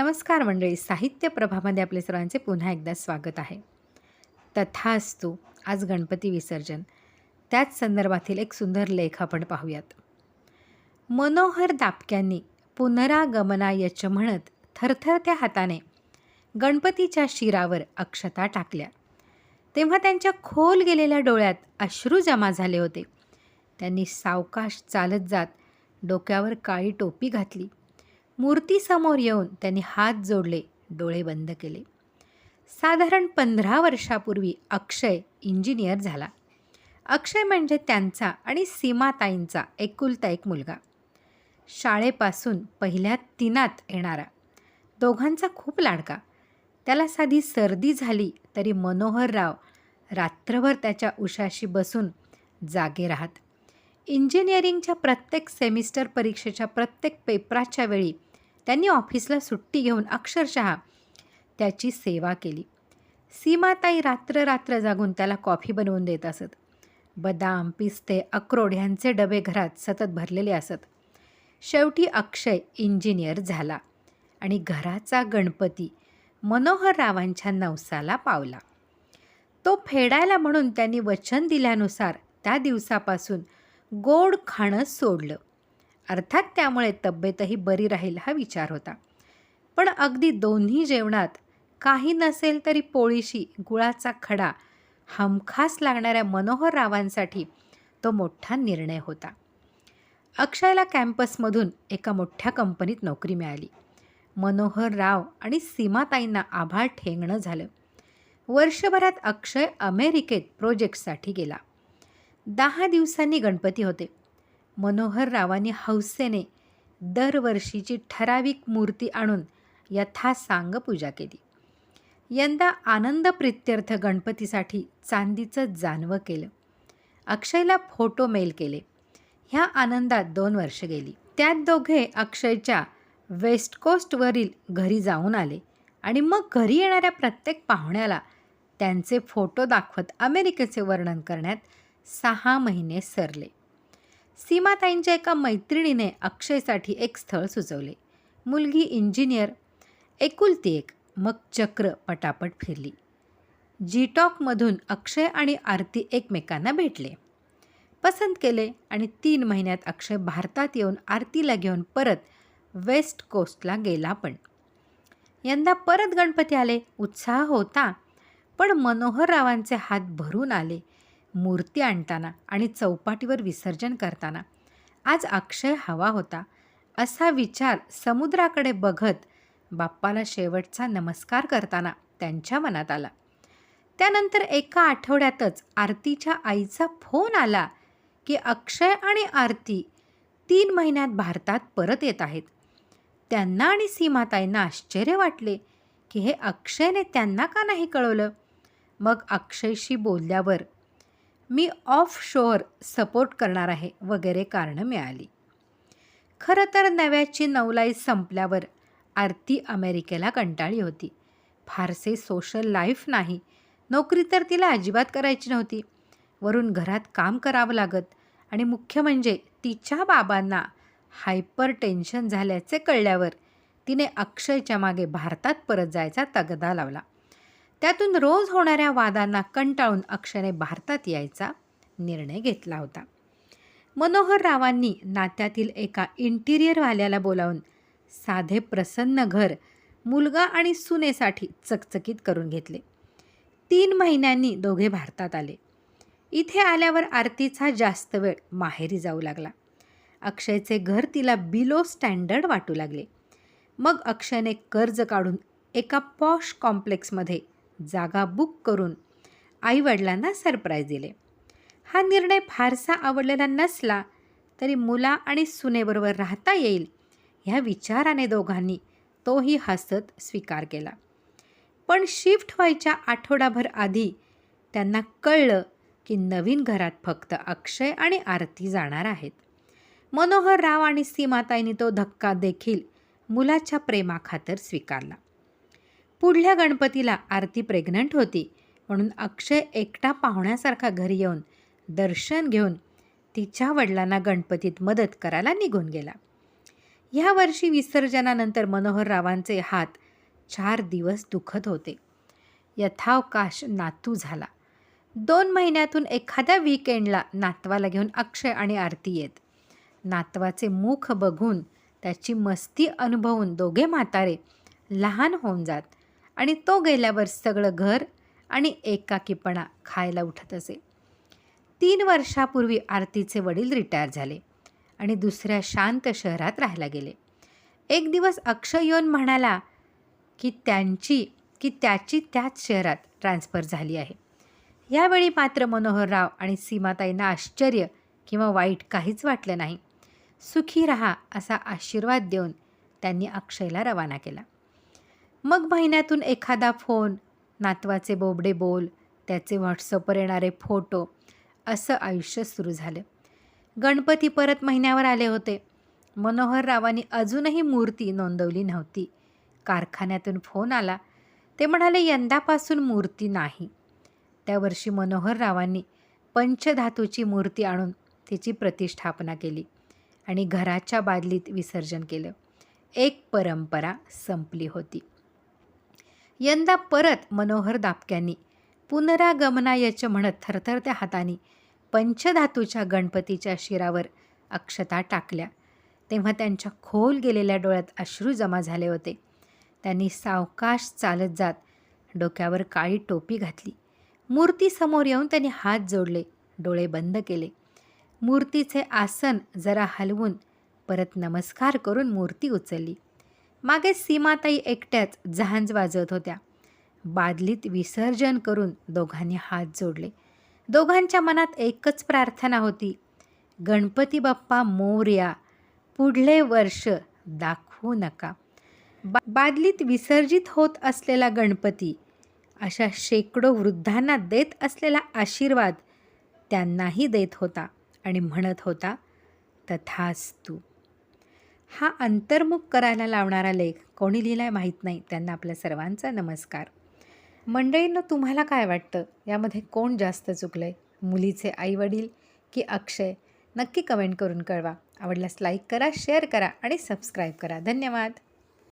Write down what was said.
नमस्कार मंडळी साहित्य प्रभामध्ये आपले सर्वांचे पुन्हा एकदा स्वागत आहे. तथा असतो आज गणपती विसर्जन. त्याच संदर्भातील एक सुंदर लेख आपण पाहूयात. मनोहर दापक्यांनी पुनरागमना यच म्हणत थरथरत्या हाताने गणपतीच्या शिरावर अक्षता टाकल्या. तेव्हा त्यांच्या खोल गेलेल्या डोळ्यात अश्रू जमा झाले होते. त्यांनी सावकाश चालत जात डोक्यावर काळी टोपी घातली. मूर्तीसमोर येऊन त्यांनी हात जोडले डोळे बंद केले. साधारण पंधरा वर्षापूर्वी अक्षय इंजिनियर झाला. अक्षय म्हणजे त्यांचा आणि सीमाताईंचा एकुलता एक मुलगा. शाळेपासून पहिल्या तिनात येणारा. दोघांचा खूप लाडका. त्याला साधी सर्दी झाली तरी मनोहरराव रात्रभर त्याच्या उशाशी बसून जागे राहत. इंजिनिअरिंगच्या प्रत्येक सेमिस्टर परीक्षेच्या प्रत्येक पेपराच्या वेळी त्यांनी ऑफिसला सुट्टी घेऊन अक्षरशः त्याची सेवा केली. सीमाताई रात्र रात्र जागून त्याला कॉफी बनवून देत असत. बदाम पिस्ते अक्रोड ह्यांचे डबे घरात सतत भरलेले असत. शेवटी अक्षय इंजिनियर झाला आणि घराचा गणपती मनोहररावांच्या नवसाला पावला. तो फेडायला म्हणून त्यांनी वचन दिल्यानुसार त्या दिवसापासून गोड खाणं सोडलं. अर्थात त्यामुळे तब्येतही बरी राहील हा विचार होता. पण अगदी दोन्ही जेवणात काही नसेल तरी पोळीशी गुळाचा खडा हमखास लागणाऱ्या मनोहररावांसाठी तो मोठा निर्णय होता. अक्षयला कॅम्पसमधून एका मोठ्या कंपनीत नोकरी मिळाली. मनोहर राव आणि सीमाताईंना आभाळ ठेंगणं झालं. वर्षभरात अक्षय अमेरिकेत प्रोजेक्टसाठी गेला. दहा दिवसांनी गणपती होते. मनोहर रावांनी हौसेने दरवर्षीची ठराविक मूर्ती आणून यथासांग पूजा केली. यंदा आनंद प्रित्यर्थ गणपतीसाठी चांदीचं जानवं केलं. अक्षयला फोटो मेल केले. ह्या आनंदात दोन वर्ष गेली. त्यात दोघे अक्षयच्या वेस्ट कोस्टवरील घरी जाऊन आले आणि मग घरी येणाऱ्या प्रत्येक पाहुण्याला त्यांचे फोटो दाखवत अमेरिकेचे वर्णन करण्यात सहा महिने सरले. सीमाताईंच्या एका मैत्रिणीने अक्षयसाठी एक स्थळ सुचवले. मुलगी इंजिनियर एकुलती एक मग चक्र पटापट फिरली. जी टॉकमधून अक्षय आणि आरती एकमेकांना भेटले. पसंत केले आणि तीन महिन्यात अक्षय भारतात येऊन आरतीला घेऊन परत वेस्ट कोस्टला गेला पण. यंदा परत गणपती आले उत्साह होता पण मनोहररावांचे हात भरून आले. मूर्ती आणताना आणि चौपाटीवर विसर्जन करताना. आज अक्षय हवा होता असा विचार समुद्राकडे बघत बाप्पाला शेवटचा नमस्कार करताना त्यांच्या मनात आला. त्यानंतर एका आठवड्यातच आरतीच्या आईचा फोन आला की अक्षय आणि आरती तीन महिन्यात भारतात परत येत आहेत. त्यांना आणि सीमाताईंना आश्चर्य वाटले की हे अक्षयने त्यांना का नाही कळवलं? मग अक्षयशी बोलल्यावर मी ऑफ शोअर सपोर्ट करणार आहे वगैरे कारणं मिळाली. खरं तर नव्याची नवलाई संपल्यावर आरती अमेरिकेला कंटाळी होती. फारसे सोशल लाईफ नाही. नोकरी तर तिला अजिबात करायची नव्हती. वरून घरात काम करावं लागत आणि मुख्य म्हणजे तिच्या बाबांना हायपर टेन्शन झाल्याचे कळल्यावर तिने अक्षयच्या मागे भारतात परत जायचा तगदा लावला. त्यातून रोज होणाऱ्या वादांना कंटाळून अक्षयने भारतात यायचा निर्णय घेतला होता. मनोहर रावांनी नात्यातील एका इंटिरियरवाल्याला बोलावून साधे प्रसन्न घर मुलगा आणि सुनेसाठी चकचकीत करून घेतले. तीन महिन्यांनी दोघे भारतात आले. इथे आल्यावर आरतीचा जास्त वेळ माहेरी जाऊ लागला. अक्षयचे घर तिला बिलो स्टँडर्ड वाटू लागले. मग अक्षयने कर्ज काढून एका पॉश कॉम्प्लेक्समध्ये जागा बुक करून आईवडिलांना सरप्राईज दिले. हा निर्णय फारसा आवडलेला नसला तरी मुला आणि सुनेबरोबर राहता येईल ह्या विचाराने दोघांनी तोही हसत स्वीकार केला. पण शिफ्ट व्हायच्या आठवडाभर आधी त्यांना कळलं की नवीन घरात फक्त अक्षय आणि आरती जाणार आहेत. मनोहर राव आणि सीमाताईंनी तो धक्का देखील मुलाच्या प्रेमाखातर स्वीकारला. पुढल्या गणपतीला आरती प्रेग्नंट होती. म्हणून अक्षय एकटा पाहुण्यासारखा घरी येऊन दर्शन घेऊन तिच्या वडिलांना गणपतीत मदत करायला निघून गेला. ह्या वर्षी विसर्जनानंतर मनोहररावांचे हात चार दिवस दुखत होते. यथावकाश नातू झाला. दोन महिन्यातून एखाद्या वीकेंडला नातवाला घेऊन अक्षय आणि आरती येत. नातवाचे मुख बघून त्याची मस्ती अनुभवून दोघे म्हातारे लहान होऊन जात. आणि तो गेल्यावर सगळं घर आणि एकाकीपणा खायला उठत असे. तीन वर्षापूर्वी आरतीचे वडील रिटायर झाले आणि दुसऱ्या शांत शहरात राहायला गेले. एक दिवस अक्षय येऊन म्हणाला की त्यांची की त्याची त्याच शहरात ट्रान्स्फर झाली आहे. यावेळी मात्र मनोहरराव आणि सीमाताईंना आश्चर्य किंवा वाईट काहीच वाटलं नाही. सुखी रहा असा आशीर्वाद देऊन त्यांनी अक्षयला रवाना केला. मग महिन्यातून एखादा फोन नातवाचे बोबडे बोल त्याचे व्हॉट्सअपवर येणारे फोटो असं आयुष्य सुरू झालं. गणपती परत महिन्यावर आले होते. मनोहररावांनी अजूनही मूर्ती नोंदवली नव्हती. कारखान्यातून फोन आला. ते म्हणाले यंदापासून मूर्ती नाही. त्या वर्षी मनोहररावांनी पंचधातूची मूर्ती आणून तिची प्रतिष्ठापना केली आणि घराच्या बादलीत विसर्जन केलं. एक परंपरा संपली होती. यंदा परत मनोहर दापक्यांनी. पुनरागमनायच म्हणत थरथरत्या हाताने पंचधातूच्या गणपतीच्या शिरावर अक्षता टाकल्या. तेव्हा त्यांच्या खोल गेलेल्या डोळ्यात अश्रू जमा झाले होते. त्यांनी सावकाश चालत जात डोक्यावर काळी टोपी घातली. मूर्तीसमोर येऊन त्यांनी हात जोडले. डोळे बंद केले. मूर्तीचे आसन जरा हलवून परत नमस्कार करून मूर्ती उचलली. मागे सीमाताई एकट्याच जहांज वाजवत होत्या. बादलीत विसर्जन करून दोघांनी हात जोडले. दोघांच्या मनात एकच प्रार्थना होती. गणपती बाप्पा मोर्या पुढले वर्ष दाखवू नका. बा बादलीत विसर्जित होत असलेला गणपती अशा शेकडो वृद्धांना देत असलेला आशीर्वाद त्यांनाही देत होता आणि म्हणत होता तथास्तू. हा अंतर्मुख करायला लावणारा लेख कोणी लिहिला आहे माहीत नाही. त्यांना आपल्या सर्वांचा नमस्कार. मंडळींना तुम्हाला काय वाटतं? यामध्ये कोण जास्त चुकलं आहे मुलीचे आईवडील की अक्षय? नक्की कमेंट करून कळवा. आवडल्यास लाईक करा शेअर करा आणि सबस्क्राईब करा. धन्यवाद.